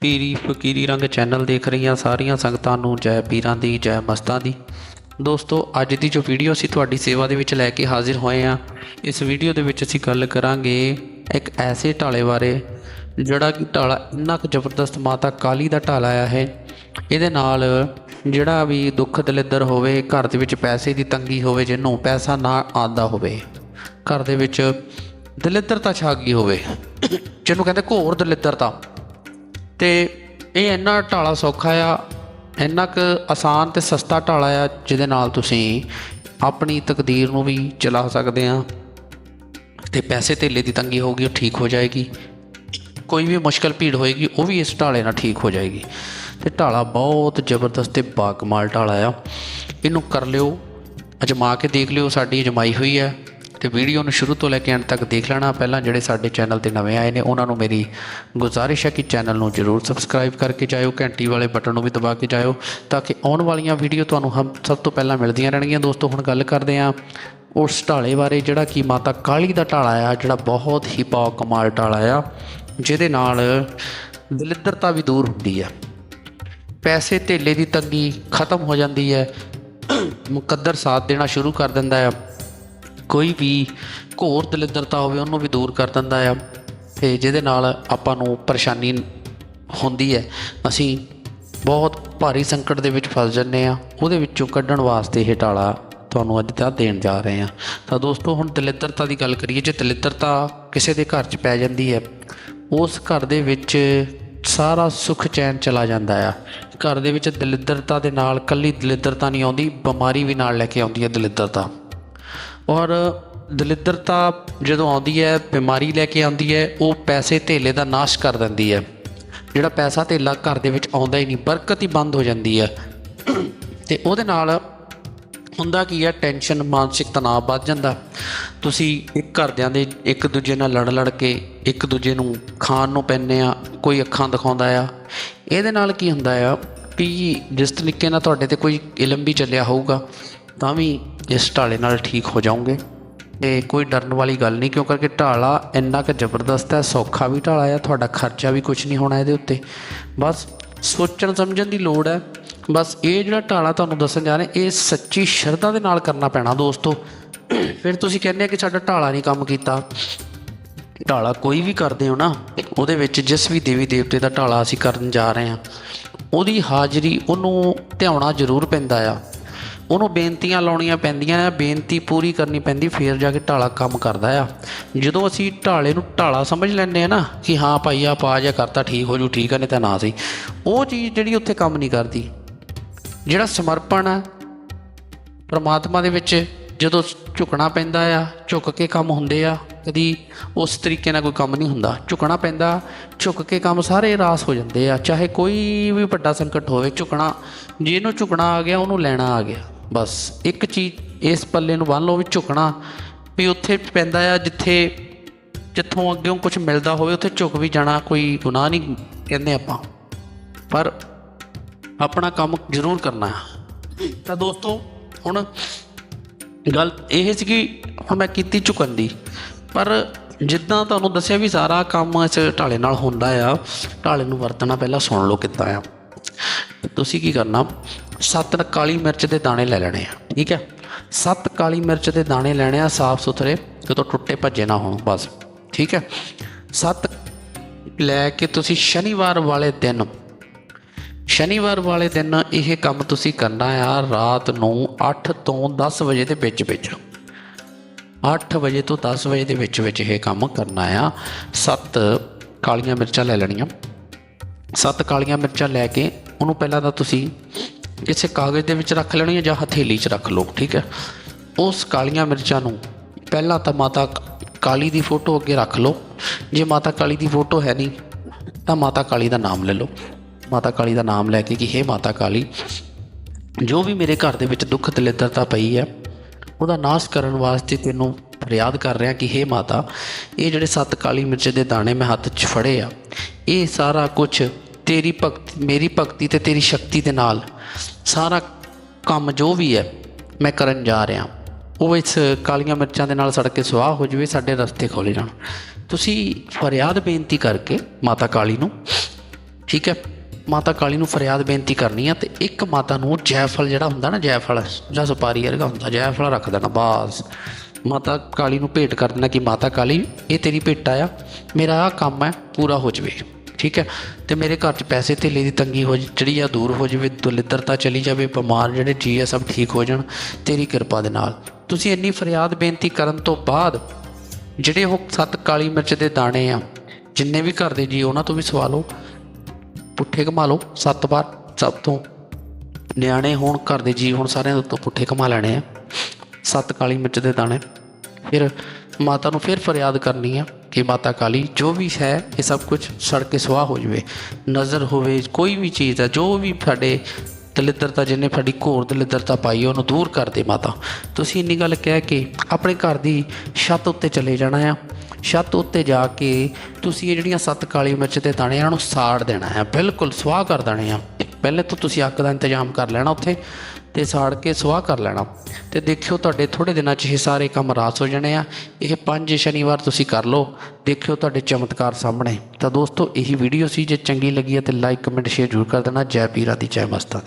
ਪੀਰੀ ਫਕੀਰੀ ਰੰਗ ਚੈਨਲ ਦੇਖ ਰਹੀਆਂ ਸਾਰੀਆਂ ਸੰਗਤਾਂ ਨੂੰ ਜੈ ਪੀਰਾਂ ਦੀ, ਜੈ ਮਸਤਾਂ ਦੀ। ਦੋਸਤੋ, ਅੱਜ ਦੀ ਜੋ ਵੀਡੀਓ ਅਸੀਂ ਤੁਹਾਡੀ ਸੇਵਾ ਦੇ ਵਿੱਚ ਲੈ ਕੇ ਹਾਜ਼ਰ ਹੋਏ ਹਾਂ, ਇਸ ਵੀਡੀਓ ਦੇ ਵਿੱਚ ਅਸੀਂ ਗੱਲ ਕਰਾਂਗੇ ਇੱਕ ਐਸੇ ਢਾਲੇ ਬਾਰੇ, ਜਿਹੜਾ ਕਿ ਢਾਲਾ ਇੰਨਾ ਕੁ ਜ਼ਬਰਦਸਤ ਮਾਤਾ ਕਾਲੀ ਦਾ ਢਾਲਾ ਆਇਆ ਹੈ। ਇਹਦੇ ਨਾਲ ਜਿਹੜਾ ਵੀ ਦੁੱਖ ਦਲਿੱਦਰ ਹੋਵੇ, ਘਰ ਦੇ ਵਿੱਚ ਪੈਸੇ ਦੀ ਤੰਗੀ ਹੋਵੇ, ਜਿਹਨੂੰ ਪੈਸਾ ਨਾ ਆਉਂਦਾ ਹੋਵੇ, ਘਰ ਦੇ ਵਿੱਚ ਦਲਿੱਦਰਤਾ ਛਾ ਗਈ ਹੋਵੇ। ਜਿਹਨੂੰ ਕਹਿੰਦੇ ਘੋਰ ਦਲਿੱਦਰਤਾ ਤੇ ਇਹ ਇੰਨਾ ਢਾਲਾ ਸੌਖਾ ਆ, ਇੰਨਾ ਕੁ ਆਸਾਨ ਤੇ ਸਸਤਾ ਢਾਲਾ ਆ, ਜਿਹਦੇ ਨਾਲ ਤੁਸੀਂ ਆਪਣੀ ਤਕਦੀਰ ਨੂੰ ਵੀ ਚਲਾ ਸਕਦੇ ਆ। ਤੇ ਪੈਸੇ ਧੇਲੇ ਦੀ ਤੰਗੀ ਹੋਊਗੀ, ਉਹ ਠੀਕ ਹੋ ਜਾਏਗੀ। ਕੋਈ ਵੀ ਮੁਸ਼ਕਲ ਭੀੜ ਹੋਏਗੀ, ਉਹ ਵੀ ਇਸ ਢਾਲੇ ਨਾਲ ਠੀਕ ਹੋ ਜਾਏਗੀ। ਤੇ ਢਾਲਾ ਬਹੁਤ ਜ਼ਬਰਦਸਤ ਤੇ ਬਾਕਮਾਲ ਢਾਲਾ ਆ। ਇਹਨੂੰ ਕਰ ਲਿਓ, ਅਜਮਾ ਕੇ ਦੇਖ ਲਿਓ, ਸਾਡੀ ਅਜਮਾਈ ਹੋਈ ਹੈ। ਤੇ ਵੀਡੀਓ ਨੂੰ ਸ਼ੁਰੂ ਤੋਂ ਲੈ ਕੇ ਅੰਤ ਤੱਕ ਦੇਖ ਲੈਣਾ। ਪਹਿਲਾਂ ਜਿਹੜੇ ਸਾਡੇ ਚੈਨਲ ਤੇ ਨਵੇਂ ਆਏ ਨੇ, ਉਹਨਾਂ ਨੂੰ ਮੇਰੀ ਗੁਜ਼ਾਰਿਸ਼ ਹੈ ਕਿ ਚੈਨਲ ਨੂੰ ਜਰੂਰ ਸਬਸਕ੍ਰਾਈਬ ਕਰਕੇ ਜਾਇਓ, ਘੰਟੀ ਵਾਲੇ ਬਟਨ ਨੂੰ ਵੀ ਦਬਾ ਕੇ ਜਾਇਓ, ਤਾਂ ਕਿ ਆਉਣ ਵਾਲੀਆਂ ਵੀਡੀਓ ਤੁਹਾਨੂੰ ਹਮ ਸਭ ਤੋਂ ਪਹਿਲਾਂ ਮਿਲਦੀਆਂ ਰਹਿਣਗੀਆਂ। ਦੋਸਤੋ, ਹੁਣ ਗੱਲ ਕਰਦੇ ਹਾਂ ਉਸ ਢਾਲੇ ਬਾਰੇ, ਜਿਹੜਾ ਕਿ ਮਾਤਾ ਕਾਲੀ ਦਾ ਢਾਲਾ ਆ, ਜਿਹੜਾ ਬਹੁਤ ਹੀ ਪਾ ਕਮਾਲ ਢਾਲਾ ਆ, ਜਿਹਦੇ ਨਾਲ ਦਲਿੱਦਰਤਾ ਵੀ ਦੂਰ ਹੁੰਦੀ ਆ। ਪੈਸੇ ਧੇਲੇ ਦੀ ਤੰਗੀ ਖਤਮ ਹੋ ਜਾਂਦੀ ਹੈ। ਮੁਕੱਦਰ ਸਾਥ ਦੇਣਾ ਸ਼ੁਰੂ ਕਰ ਦਿੰਦਾ ਹੈ ਕੋਈ ਵੀ ਘੋਰ ਦਲਿੱਦਰਤਾ ਹੋਵੇ, ਉਹਨੂੰ ਵੀ ਦੂਰ ਕਰ ਦਿੰਦਾ ਆ। ਤੇ ਜਿਹਦੇ ਨਾਲ ਆਪਾਂ ਨੂੰ ਪਰੇਸ਼ਾਨੀ ਹੁੰਦੀ ਹੈ। ਅਸੀਂ ਬਹੁਤ ਭਾਰੀ ਸੰਕਟ ਦੇ ਵਿੱਚ ਫਸ ਜੰਨੇ ਆ ਉਹਦੇ ਵਿੱਚੋਂ ਕੱਢਣ ਵਾਸਤੇ ਇਹ ਟਾਲਾ ਤੁਹਾਨੂੰ ਅੱਜ ਦਾ ਦੇਣ ਜਾ ਰਹੇ ਆ ਤਾਂ ਦੋਸਤੋ, ਹੁਣ ਦਲਿੱਦਰਤਾ ਦੀ ਗੱਲ ਕਰੀਏ, ਜੇ ਦਲਿੱਦਰਤਾ ਕਿਸੇ ਦੇ ਘਰ 'ਚ ਪੈ ਜਾਂਦੀ ਹੈ, ਉਸ ਘਰ ਦੇ ਵਿੱਚ ਸਾਰਾ ਸੁੱਖ ਚੈਨ ਚਲਾ ਜਾਂਦਾ ਆ। ਘਰ ਦੇ ਵਿੱਚ ਦਲਿੱਦਰਤਾ ਦੇ ਨਾਲ ਕੱਲੀ ਦਲਿੱਦਰਤਾ ਨਹੀਂ ਆਉਂਦੀ, ਬਿਮਾਰੀ ਵੀ ਨਾਲ ਲੈ ਕੇ ਆਉਂਦੀ ਹੈ ਦਲਿੱਦਰਤਾ ਔਰ ਦਲਿੱਦਰਤਾ ਜਦੋਂ ਆਉਂਦੀ ਹੈ, ਬਿਮਾਰੀ ਲੈ ਕੇ ਆਉਂਦੀ ਹੈ, ਉਹ ਪੈਸੇ ਧੇਲੇ ਦਾ ਨਾਸ਼ ਕਰ ਦਿੰਦੀ ਹੈ। ਜਿਹੜਾ ਪੈਸਾ ਧੇਲਾ ਘਰ ਦੇ ਵਿੱਚ ਆਉਂਦਾ ਹੀ ਨਹੀਂ, ਬਰਕਤ ਹੀ ਬੰਦ ਹੋ ਜਾਂਦੀ ਹੈ। ਤੇ ਉਹਦੇ ਨਾਲ ਹੁੰਦਾ ਕੀ ਹੈ, ਟੈਨਸ਼ਨ, ਮਾਨਸਿਕ ਤਣਾਅ ਵੱਧ ਜਾਂਦਾ। ਤੁਸੀਂ ਇੱਕ ਘਰਦਿਆਂ ਦੇ ਇੱਕ ਦੂਜੇ ਨਾਲ ਲੜ ਲੜ ਕੇ ਇੱਕ ਦੂਜੇ ਨੂੰ ਖਾਣ ਨੂੰ ਪੈਂਦੇ ਆ, ਕੋਈ ਅੱਖਾਂ ਦਿਖਾਉਂਦਾ ਆ। ਇਹਦੇ ਨਾਲ ਕੀ ਹੁੰਦਾ ਆ ਕਿ ਜਿਸ ਤਰੀਕੇ ਨਾਲ ਤੁਹਾਡੇ ਤੇ ਕੋਈ ਇਲਮ ਵੀ ਚੱਲਿਆ ਹੋਊਗਾ ਤਾਂ ਵੀ ਇਸ ਢਾਲੇ ਨਾਲ ਠੀਕ ਹੋ ਜਾਓਗੇ। ਤੇ ਕੋਈ ਡਰਨ ਵਾਲੀ ਗੱਲ ਨਹੀਂ, ਕਿਉਂ ਕਰਕੇ ਢਾਲਾ ਇੰਨਾ ਕੁ ਜ਼ਬਰਦਸਤ ਹੈ, ਸੌਖਾ ਵੀ ਢਾਲਾ ਆ, ਤੁਹਾਡਾ ਖਰਚਾ ਵੀ ਕੁਝ ਨਹੀਂ ਹੋਣਾ ਇਹਦੇ ਉੱਤੇ। ਬਸ ਸੋਚਣ ਸਮਝਣ ਦੀ ਲੋੜ ਹੈ। ਬਸ ਇਹ ਜਿਹੜਾ ਢਾਲਾ ਤੁਹਾਨੂੰ ਦੱਸਣ ਜਾ ਰਹੇ, ਇਹ ਸੱਚੀ ਸ਼ਰਧਾ ਦੇ ਨਾਲ ਕਰਨਾ ਪੈਣਾ ਦੋਸਤੋ। ਫਿਰ ਤੁਸੀਂ ਕਹਿੰਦੇ ਆ ਕਿ ਸਾਡਾ ਢਾਲਾ ਨਹੀਂ ਕੰਮ ਕੀਤਾ। ਢਾਲਾ ਕੋਈ ਵੀ ਕਰਦੇ ਹੋ ਨਾ, ਉਹਦੇ ਵਿੱਚ ਜਿਸ ਵੀ ਦੇਵੀ ਦੇਵਤੇ ਦਾ ਢਾਲਾ ਅਸੀਂ ਕਰਨ ਜਾ ਰਹੇ ਹਾਂ, ਉਹਦੀ ਹਾਜ਼ਰੀ ਉਹਨੂੰ ਧਿਆਉਣਾ ਜ਼ਰੂਰ ਪੈਂਦਾ ਆ। ਉਹਨੂੰ ਬੇਨਤੀਆਂ ਲਾਉਣੀਆਂ ਪੈਂਦੀਆਂ ਆ, ਬੇਨਤੀ ਪੂਰੀ ਕਰਨੀ ਪੈਂਦੀ, ਫੇਰ ਜਾ ਕੇ ਢਾਲਾ ਕੰਮ ਕਰਦਾ ਆ। ਜਦੋਂ ਅਸੀਂ ਢਾਲੇ ਨੂੰ ਢਾਲਾ ਸਮਝ ਲੈਂਦੇ ਆ ਨਾ ਕਿ ਹਾਂ ਭਾਈ ਆ ਪਾ ਜਾ ਕਰਤਾ, ਠੀਕ ਹੋ ਜੂ, ਠੀਕ ਆ, ਨਹੀਂ ਤਾਂ ਨਾ ਸੀ ਉਹ ਚੀਜ਼ ਜਿਹੜੀ ਉੱਥੇ ਕੰਮ ਨਹੀਂ ਕਰਦੀ। ਜਿਹੜਾ ਸਮਰਪਣ ਆ, ਪ੍ਰਮਾਤਮਾ ਦੇ ਵਿੱਚ ਜਦੋਂ ਝੁਕਣਾ ਪੈਂਦਾ ਆ, ਝੁਕ ਕੇ ਕੰਮ ਹੁੰਦੇ ਆ, ਕਦੀ ਉਸ ਤਰੀਕੇ ਨਾਲ ਕੋਈ ਕੰਮ ਨਹੀਂ ਹੁੰਦਾ। ਝੁਕਣਾ ਪੈਂਦਾ, ਝੁਕ ਕੇ ਕੰਮ ਸਾਰੇ ਰਾਸ ਹੋ ਜਾਂਦੇ ਆ। ਚਾਹੇ ਕੋਈ ਵੀ ਵੱਡਾ ਸੰਕਟ ਹੋਵੇ, ਝੁਕਣਾ, ਜਿਹਨੂੰ ਝੁਕਣਾ ਆ ਗਿਆ, ਉਹਨੂੰ ਲੈਣਾ ਆ ਗਿਆ। ਬਸ ਇੱਕ ਚੀਜ਼ ਇਸ ਪੱਲੇ ਨੂੰ ਬੰਨ ਲਓ ਵੀ ਝੁਕਣਾ, ਵੀ ਉੱਥੇ ਪੈਂਦਾ ਆ ਜਿੱਥੇ, ਜਿੱਥੋਂ ਅੱਗੇੋਂ ਕੁਝ ਮਿਲਦਾ ਹੋਵੇ, ਉੱਥੇ ਝੁਕ ਵੀ ਜਾਣਾ ਕੋਈ ਗੁਨਾਹ ਨਹੀਂ ਕਹਿੰਦੇ ਆਪਾਂ। ਪਰ ਆਪਣਾ ਕੰਮ ਜ਼ਰੂਰ ਕਰਨਾ ਹੈ ਤਾਂ ਦੋਸਤੋ, ਹੁਣ ਗੱਲ ਇਹ ਸੀ ਕਿ ਹੁਣ ਮੈਂ ਕੀਤੀ ਝੁਕਣ ਦੀ, ਪਰ ਜਿੱਦਾਂ ਤੁਹਾਨੂੰ ਦੱਸਿਆ ਵੀ ਸਾਰਾ ਕੰਮ ਇਸ ਢਾਲੇ ਨਾਲ ਹੁੰਦਾ ਆ, ਢਾਲੇ ਨੂੰ ਵਰਤਣਾ ਪਹਿਲਾਂ ਸੁਣ ਲਓ ਕਿੱਦਾਂ ਆ। ਤੁਸੀਂ ਕੀ ਕਰਨਾ ਸੱਤ ਕਾਲੀ ਮਿਰਚ ਦੇ ਦਾਣੇ ਲੈ ਲੈਣੇ ਆ, ਠੀਕ ਹੈ? ਸੱਤ ਕਾਲੀ ਮਿਰਚ ਦੇ ਦਾਣੇ ਲੈਣੇ ਆ ਸਾਫ਼ ਸੁਥਰੇ, ਜਦੋਂ ਟੁੱਟੇ ਭੱਜੇ ਨਾ ਹੋਣ, ਬਸ, ਠੀਕ ਹੈ? ਸੱਤ ਲੈ ਕੇ ਤੁਸੀਂ ਸ਼ਨੀਵਾਰ ਵਾਲੇ ਦਿਨ, ਸ਼ਨੀਵਾਰ ਵਾਲੇ ਦਿਨ ਇਹ ਕੰਮ ਤੁਸੀਂ ਕਰਨਾ ਆ ਰਾਤ ਨੂੰ 8 ਤੋਂ 10 ਵਜੇ ਦੇ ਵਿੱਚ ਵਿੱਚ। 8 ਵਜੇ ਤੋਂ 10 ਵਜੇ ਦੇ ਵਿੱਚ ਵਿੱਚ ਇਹ ਕੰਮ ਕਰਨਾ ਆ। ਸੱਤ ਕਾਲੀਆਂ ਮਿਰਚਾਂ ਲੈ ਲੈਣੀਆਂ। ਸੱਤ ਕਾਲੀਆਂ ਮਿਰਚਾਂ ਲੈ ਕੇ ਉਹਨੂੰ ਪਹਿਲਾਂ ਤਾਂ ਤੁਸੀਂ ਕਿਸੇ ਕਾਗਜ਼ ਦੇ ਵਿੱਚ ਰੱਖ ਲੈਣੀ ਹੈ ਜਾਂ ਹਥੇਲੀ 'ਚ ਰੱਖ ਲਓ, ਠੀਕ ਹੈ? ਉਸ ਕਾਲੀਆਂ ਮਿਰਚਾਂ ਨੂੰ ਪਹਿਲਾਂ ਤਾਂ ਮਾਤਾ ਕਾਲੀ ਦੀ ਫੋਟੋ ਅੱਗੇ ਰੱਖ ਲਓ। ਜੇ ਮਾਤਾ ਕਾਲੀ ਦੀ ਫੋਟੋ ਹੈ ਨਹੀਂ, ਤਾਂ ਮਾਤਾ ਕਾਲੀ ਦਾ ਨਾਮ ਲੈ ਲਓ। ਮਾਤਾ ਕਾਲੀ ਦਾ ਨਾਮ ਲੈ ਕੇ ਕਿ, ਹੇ ਮਾਤਾ ਕਾਲੀ, ਜੋ ਵੀ ਮੇਰੇ ਘਰ ਦੇ ਵਿੱਚ ਦੁੱਖ ਦਲਿੱਦਰਤਾ ਪਈ ਹੈ, ਉਹਦਾ ਨਾਸ਼ ਕਰਨ ਵਾਸਤੇ ਤੈਨੂੰ ਫਰਿਆਦ ਕਰ ਰਿਹਾ ਕਿ, ਹੇ ਮਾਤਾ, ਇਹ ਜਿਹੜੇ ਸੱਤ ਕਾਲੀ ਮਿਰਚ ਦੇ ਦਾਣੇ ਮੈਂ ਹੱਥ 'ਚ ਫੜੇ ਆ, ਇਹ ਸਾਰਾ ਕੁਝ ਤੇਰੀ ਭਗਤੀ, ਮੇਰੀ ਭਗਤੀ ਤੇ ਤੇਰੀ ਸ਼ਕਤੀ ਦੇ ਨਾਲ ਸਾਰਾ ਕੰਮ ਜੋ ਵੀ ਹੈ, ਮੈਂ ਕਰਨ ਜਾ ਰਿਹਾ। ਉਹ ਇਸ ਕਾਲੀਆਂ ਮਿਰਚਾਂ ਦੇ ਨਾਲ ਸੜ ਕੇ ਸੁਆਹ ਹੋ ਜਾਵੇ, ਸਾਡੇ ਰਸਤੇ ਖੋਲੇ ਜਾਣ। ਤੁਸੀਂ ਫਰਿਆਦ ਬੇਨਤੀ ਕਰਕੇ ਮਾਤਾ ਕਾਲੀ ਨੂੰ, ਠੀਕ ਹੈ, ਮਾਤਾ ਕਾਲੀ ਨੂੰ ਫਰਿਆਦ ਬੇਨਤੀ ਕਰਨੀ ਆ ਤੇ ਇੱਕ ਮਾਤਾ ਨੂੰ ਜੈਫਲ ਜਿਹੜਾ ਹੁੰਦਾ ਨਾ ਜੈਫਲ ਜਾਂ ਸੁਪਾਰੀ ਵਰਗਾ ਹੁੰਦਾ ਜੈਫਲ ਰੱਖ ਦੇਣਾ, ਬਸ। ਮਾਤਾ ਕਾਲੀ ਨੂੰ ਭੇਟ ਕਰ ਦੇਣਾ ਕਿ ਮਾਤਾ ਕਾਲੀ, ਇਹ ਤੇਰੀ ਭੇਟਾ ਆ, ਮੇਰਾ ਆਹ ਕੰਮ ਹੈ, ਪੂਰਾ ਹੋ ਜਾਵੇ। ਠੀਕ ਹੈ? ਤੇ ਮੇਰੇ ਘਰ 'ਚ ਪੈਸੇ ਧੇਲੇ ਦੀ ਤੰਗੀ ਹੋ ਜ- ਜਿਹੜੀ ਆ ਦੂਰ ਹੋ ਜਾਵੇ ਦਲਿੱਦਰਤਾ ਚਲੀ ਜਾਵੇ, ਬਿਮਾਰ ਜਿਹੜੇ ਜੀ ਆ, ਸਭ ਠੀਕ ਹੋ ਜਾਣ, ਤੇਰੀ ਕਿਰਪਾ ਦੇ ਨਾਲ। ਤੁਸੀਂ ਇੰਨੀ ਫਰਿਆਦ ਬੇਨਤੀ ਕਰਨ ਤੋਂ ਬਾਅਦ ਜਿਹੜੇ ਉਹ ਸੱਤ ਕਾਲੀ ਮਿਰਚ ਦੇ ਦਾਣੇ ਆ, ਜਿੰਨੇ ਵੀ ਘਰ ਦੇ ਜੀ, ਉਹਨਾਂ ਤੋਂ ਵੀ ਸਵਾ ਲਓ ਪੁੱਠੇ ਘੁਮਾ ਲਓ, ਸੱਤ ਵਾਰ, ਸਭ ਤੋਂ ਨਿਆਣੇ ਹੋਣ ਘਰ ਦੇ ਜੀ ਹੁਣ ਸਾਰਿਆਂ ਤੋਂ ਪੁੱਠੇ ਘੁਮਾ ਲੈਣੇ ਆ। ਸੱਤ ਕਾਲੀ ਮਿਰਚ ਦੇ ਦਾਣੇ। ਫਿਰ ਮਾਤਾ ਨੂੰ ਫਿਰ ਫਰਿਆਦ ਕਰਨੀ ਆ। ਕਿ ਮਾਤਾ ਕਾਲੀ ਜੋ ਵੀ ਹੈ ਇਹ ਸਭ ਕੁਝ ਸੜ ਕੇ ਸੁਆਹ ਹੋ ਜਾਵੇ ਨਜ਼ਰ ਹੋਵੇ ਕੋਈ ਵੀ ਚੀਜ਼ ਹੈ ਜੋ ਵੀ ਸਾਡੇ ਦਲਿੱਦਰਤਾ ਜਿਹਨੇ ਸਾਡੀ ਘੋਰ ਦਲਿੱਦਰਤਾ ਪਾਈ ਉਹਨੂੰ ਦੂਰ ਕਰ ਦੇ ਮਾਤਾ ਤੁਸੀਂ ਇੰਨੀ ਗੱਲ ਕਹਿ ਕੇ ਆਪਣੇ ਘਰ ਦੀ ਛੱਤ ਉੱਤੇ ਚਲੇ ਜਾਣਾ ਆ ਛੱਤ ਉੱਤੇ ਜਾ ਕੇ ਤੁਸੀਂ ਇਹ ਜਿਹੜੀਆਂ ਸੱਤ ਕਾਲੀ ਮਿਰਚ ਦੇ ਦਾਣੇ ਆ, ਇਹਨਾਂ ਨੂੰ ਸਾੜ ਦੇਣਾ ਹੈ ਬਿਲਕੁਲ ਸੁਆਹ ਕਰ ਦੇਣੇ ਆ ਪਹਿਲੇ ਤੋਂ ਤੁਸੀਂ ਅੱਗ ਦਾ ਇੰਤਜ਼ਾਮ ਕਰ ਲੈਣਾ ਉੱਥੇ ਤੇ ਸਾੜ ਕੇ ਸੁਆਹ ਕਰ ਲੈਣਾ। ਤੇ ਦੇਖਿਓ ਤੁਹਾਡੇ ਥੋੜੇ ਦਿਨਾਂ 'ਚ ਇਹ ਸਾਰੇ ਕੰਮ ਰਾਸ ਹੋ ਜਾਣੇ ਆ। ਇਹ ਪੰਜ ਸ਼ਨੀਵਾਰ ਤੁਸੀਂ ਕਰ ਲਓ। ਦੇਖਿਓ ਤੁਹਾਡੇ ਚਮਤਕਾਰ ਸਾਹਮਣੇ। ਤਾਂ ਦੋਸਤੋ, ਇਹੀ ਵੀਡੀਓ ਸੀ। ਜੇ ਚੰਗੀ ਲੱਗੀ ਹੈ ਤੇ ਲਾਈਕ ਕਮੈਂਟ ਸ਼ੇਅਰ ਜ਼ਰੂਰ ਕਰ ਦੇਣਾ। ਜੈ ਪੀਰਾ ਦੀ ਜੈ ਮਸਤਾਂ ਦੀ।